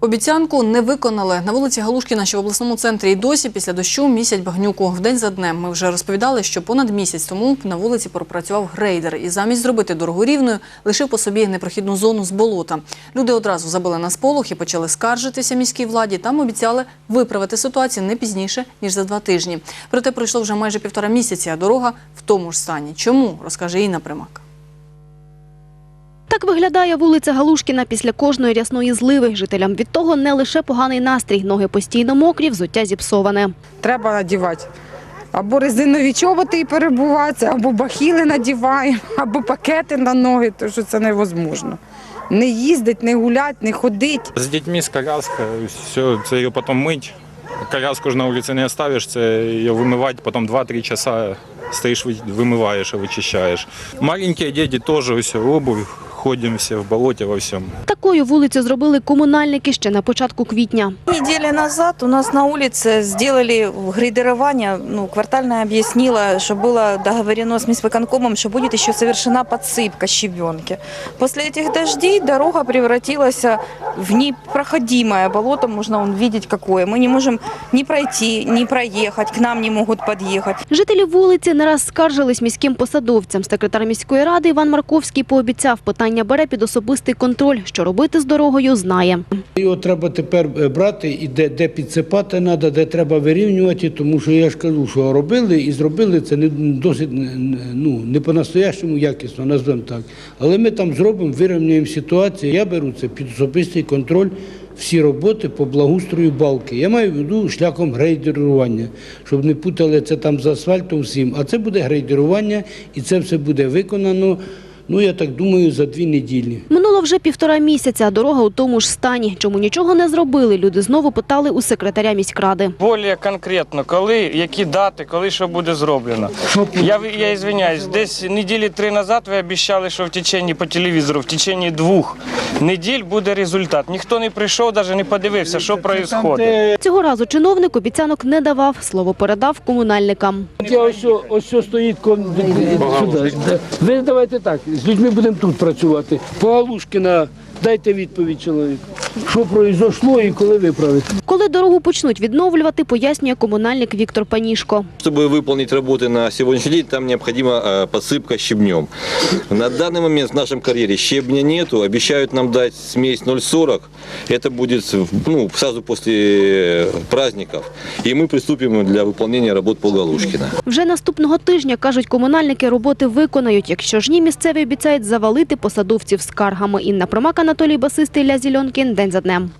Обіцянку не виконали. На вулиці Галушкіна, що в обласному центрі і досі після дощу місять багнюку. Вдень за днем ми вже розповідали, що понад місяць тому на вулиці пропрацював грейдер і замість зробити дорогу рівною, лишив по собі непрохідну зону з болота. Люди одразу забили на сполох і почали скаржитися міській владі. Там обіцяли виправити ситуацію не пізніше, ніж за два тижні. Проте пройшло вже майже півтора місяці, а дорога в тому ж стані. Чому, розкаже Інна Примак. Так виглядає вулиця Галушкіна після кожної рясної зливи. Жителям від того не лише поганий настрій, ноги постійно мокрі, взуття зіпсоване. треба надівати. Або резинові чоботи і перебуватися, або бахіли надіваємо, або пакети на ноги, тому що це невозможно. Не їздить, не гулять, не ходить. З дітьми, з коляскою, все, це її потім мить. Коляску ж на вулиці не оставиш, це її вимивати, потім 2-3 часа стоїш, вимиваєш і вичищаєш. Маленькі діти теж все, обувь, ходимо всі в болоті во всьому. Такою вулицю зробили комунальники ще на початку квітня. Недели назад у нас на улице сделали грейдирование. Ну, квартальная объяснила, что было договорено с мисвыконкомом, что будет еще совершена подсыпка щебенки. После этих дождей дорога превратилась в непроходимое болото, можно вон видеть какое. Мы не можем ни пройти, ни проехать, к нам не могут подъехать. Жителі вулиці не раз скаржились міським посадовцям. Секретар міської ради Іван Марковський пообіцяв, питання бере під особистий контроль. Що робити з дорогою, знає. Його треба тепер е, брати і де, де підсипати треба, де треба вирівнювати, тому що я ж кажу, що робили і зробили це не досить ну, не по-настоящому якісно, назвемо так. Але ми там зробимо, вирівнюємо ситуацію. Я беру це під особистий контроль. Всі роботи по благоустрою балки. Я маю в виду шляхом грейдерування, щоб не путали це там з асфальтом всім. А це буде грейдерування і це все буде виконано, ну я так думаю, за дві неділі. Минуло вже півтора місяця, а дорога у тому ж стані. Чому нічого не зробили, люди знову питали у секретаря міськради. Більш конкретно, коли, які дати, коли що буде зроблено. Я, я извиняюсь, десь неділі три назад ви обіцяли, що в течение по телевізору, в течение двох неділь буде результат. Ніхто не прийшов, навіть не подивився, що відбувається. Цього разу чиновник обіцянок не давав, слово передав комунальникам. Я ось, ось стоїть кон... сюди. Ви давайте так, з людьми будемо тут працювати. По Галушкіна дайте відповідь чоловіку. Що произошло і коли виправити? Коли дорогу почнуть відновлювати, пояснює комунальник Віктор Панішко. Чтобы выполнить работы на сегодняшний день, там необходима э, подсыпка щебнем. На данный момент в нашем карьере щебня нету, обещают нам дать смесь 0,40. Это будет ну, сразу после э, праздников. И мы приступим для выполнения работ по Галушкина. Вже наступного тижня, кажуть комунальники, роботи виконають. Якщо ж ні, місцеві обіцяють завалити посадовців скаргами. Інна Промак, Анатолій Басистий, Ілля Зільонкін. День за днем.